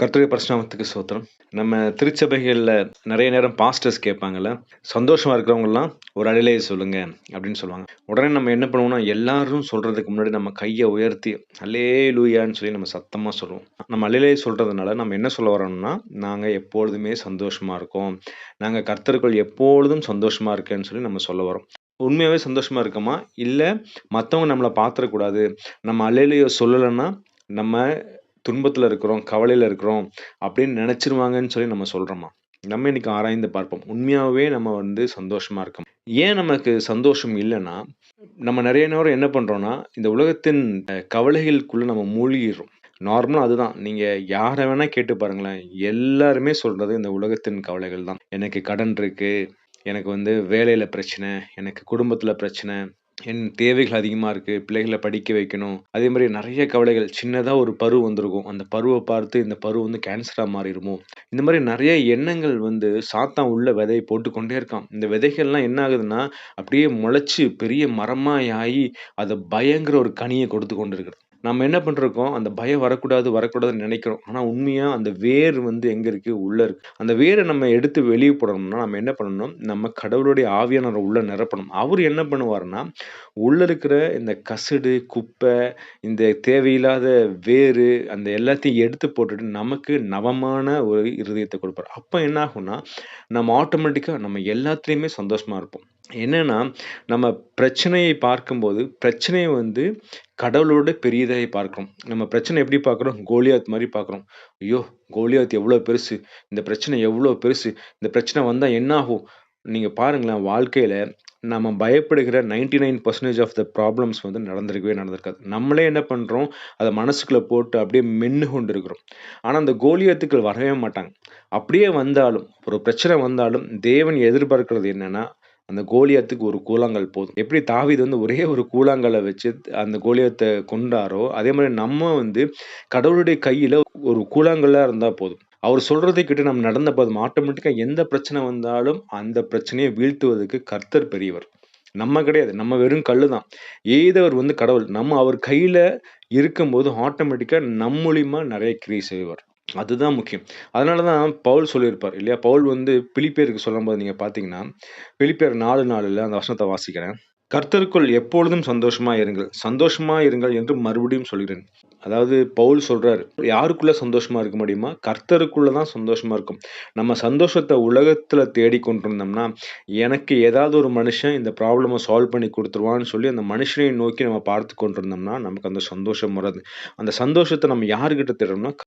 கர்த்தருடைய பரிசுநாமத்துக்கு சோத்திரம் நம்ம திருச்சபைகளில் நிறைய நேரம் பாஸ்டர்ஸ் கேட்பாங்கல்ல, சந்தோஷமாக இருக்கிறவங்கலாம் ஒரு அழிலையை சொல்லுங்க அப்படின்னு சொல்லுவாங்க. உடனே நம்ம என்ன பண்ணுவோம்னா, எல்லாரும் சொல்கிறதுக்கு முன்னாடி நம்ம கையை உயர்த்தி அல்லேலூயான்னு சொல்லி நம்ம சத்தமாக சொல்லுவோம். நம்ம அழிலையை சொல்கிறதுனால நம்ம என்ன சொல்ல வரோம்னா, நாங்கள் எப்பொழுதுமே சந்தோஷமாக இருக்கோம். நாங்கள் கர்த்தர்கள் எப்பொழுதும் சந்தோஷமாக இருக்கேன்னு சொல்லி நம்ம சொல்ல வரோம். உண்மையாகவே சந்தோஷமாக இருக்கோமா? இல்லை மற்றவங்க நம்மளை பார்த்துடக்கூடாது நம்ம அல்லேலூயா சொல்லலைன்னா நம்ம துன்பத்தில் இருக்கிறோம், கவலையில் இருக்கிறோம் அப்படின்னு நினச்சிருவாங்கன்னு சொல்லி நம்ம சொல்கிறோமா நம்ம இன்னைக்கு ஆராய்ந்து பார்ப்போம். உண்மையாகவே நம்ம வந்து சந்தோஷமாக இருக்கோம் ஏன் நமக்கு சந்தோஷம் இல்லைன்னா நம்ம நிறைய நேரம் என்ன பண்ணுறோன்னா இந்த உலகத்தின் கவலைகளுக்குள்ளே நம்ம மூழ்கிடுறோம் நார்மலாக அதுதான். நீங்கள் யாரை வேணால் கேட்டு பாருங்களேன். எல்லாருமே சொல்கிறது இந்த உலகத்தின் கவலைகள் தான். எனக்கு கடன் இருக்குது எனக்கு வந்து வேலையில் பிரச்சனை. எனக்கு குடும்பத்தில் பிரச்சனை. என் தேவைகள் அதிகமாக இருக்குது பிள்ளைகளை படிக்க வைக்கணும். அதே மாதிரி நிறைய கவலைகள். சின்னதாக ஒரு பரு வந்திருக்கும். அந்த பருவ பார்த்து இந்த பரு வந்து கேன்சராக மாறிடுமோ இந்த மாதிரி நிறைய எண்ணங்கள் வந்து சாத்தான் உள்ள விதையை போட்டுக்கொண்டே இருக்கான். இந்த விதைகள்லாம் என்ன ஆகுதுன்னா, அப்படியே முளைச்சி பெரிய மரமாய் ஆகி அது பயங்கர ஒரு கனியை கொடுத்து கொண்டு இருக்கிறது. நம்ம என்ன பண்ருக்கோம், அந்த பயம் வரக்கூடாது, வரக்கூடாதுன்னு நெனைக்கிறோம். ஆனா உண்மையா அந்த வேர் வந்து எங்க இருக்கு? உள்ள இருக்கு. அந்த வேர நம்ம எடுத்து வெளிய போடணும்னா, நம்ம என்ன பண்ணணும்? நம்ம கடவுளுடைய ஆவியானவர உள்ள நிரப்பணும். அவரு என்ன பண்ணுவாருன்னா, உள்ள இருக்கிற இந்த கசடு, குப்பை, இந்த தேவையில்லாத வேரு, அந்த எல்லாத்தையும் எடுத்து போட்டுட்டு நமக்கு நவமான ஒரு இருதயத்த குடுப்பாரு. அப்ப என்ன ஆகும்னா, நம்ம ஆட்டோமேட்டிக்கா நம்ம எல்லாத்துலயுமே சந்தோஷமா இருப்போம். என்னன்னா, நம்ம பிரச்சனையை பார்க்கும்போது, பிரச்சனையை வந்து கடவுளோட பெரியதாக பார்க்குறோம் நம்ம பிரச்சனை எப்படி பார்க்குறோம் கோலியாத் மாதிரி பார்க்குறோம் ஐயோ! கோலியாத் எவ்வளோ பெருசு. இந்த பிரச்சனை எவ்வளோ பெருசு. இந்த பிரச்சனை வந்தால் என்ன ஆகும்? நீங்கள் பாருங்களேன், வாழ்க்கையில் நம்ம பயப்படுகிற 99% ஆஃப் த ப்ராப்ளம்ஸ் வந்து நடந்திருக்கவே நடந்திருக்காது. நம்மளே என்ன பண்ணுறோம் அதை மனசுக்குள்ளே போட்டு அப்படியே மென்று கொண்டு இருக்கிறோம். ஆனால் அந்த கோலியத்துக்கள் வரவே மாட்டாங்க. அப்படியே வந்தாலும், ஒரு பிரச்சனை வந்தாலும், தேவன் எதிர்பார்க்கிறது என்னென்னா அந்த கோலியாத்துக்கு ஒரு கூழாங்கல் போதும். எப்படி தாவீது வந்து ஒரே ஒரு கூழாங்கலை வச்சு அந்த கோலியாத்த கொண்டாரோ அதே மாதிரி நம்ம வந்து கடவுளுடைய கையில் ஒரு கூழாங்கல்லாக இருந்தால் போதும். அவர் சொல்கிறதை கிட்ட நம்ம நடந்த போதும். ஆட்டோமேட்டிக்காக எந்த பிரச்சனை வந்தாலும், அந்த பிரச்சனையை வீழ்த்துவதற்கு கர்த்தர் பெரியவர். நம்ம கிடையாது. நம்ம வெறும் கல்லு தான். எய்தவர் வந்து கடவுள். நம்ம அவர் கையில் இருக்கும்போது ஆட்டோமேட்டிக்காக நம் நிறைய நெறைய கிரியை செய்வார். அதுதான் முக்கியம். அதனால தான் பவுல் சொல்லியிருப்பார் இல்லையா? பவுல் வந்து பிலிப்பியருக்கு சொல்லும்போது நீங்க பார்த்தீங்கன்னா, பிலிப்பியர் 4:4ல அந்த வசனத்த வாசிக்கிறேன். கர்த்தருக்குள் எப்பொழுதும் சந்தோஷமா இருங்கள். சந்தோஷமா இருங்கள் என்று மறுபடியும் சொல்கிறேன். அதாவது பவுல் சொல்றாரு. யாருக்குள்ள சந்தோஷமா இருக்க முடியுமா? கர்த்தருக்குள்ள தான் சந்தோஷமா இருக்கும். நம்ம சந்தோஷத்த உலகத்துல தேடிக் கொண்டிருந்தோம்னா, எனக்கு ஏதாவது ஒரு மனுஷன் இந்த ப்ராப்ளம சால்வ் பண்ணி குடுத்துருவான்னு சொல்லி அந்த மனுஷனை நோக்கி நம்ம பார்த்துக் கொண்டிருந்தோம்னா, நமக்கு அந்த சந்தோஷம் வராது. அந்த சந்தோஷத்த நம்ம யார்கிட்ட தேடுறோம்னா,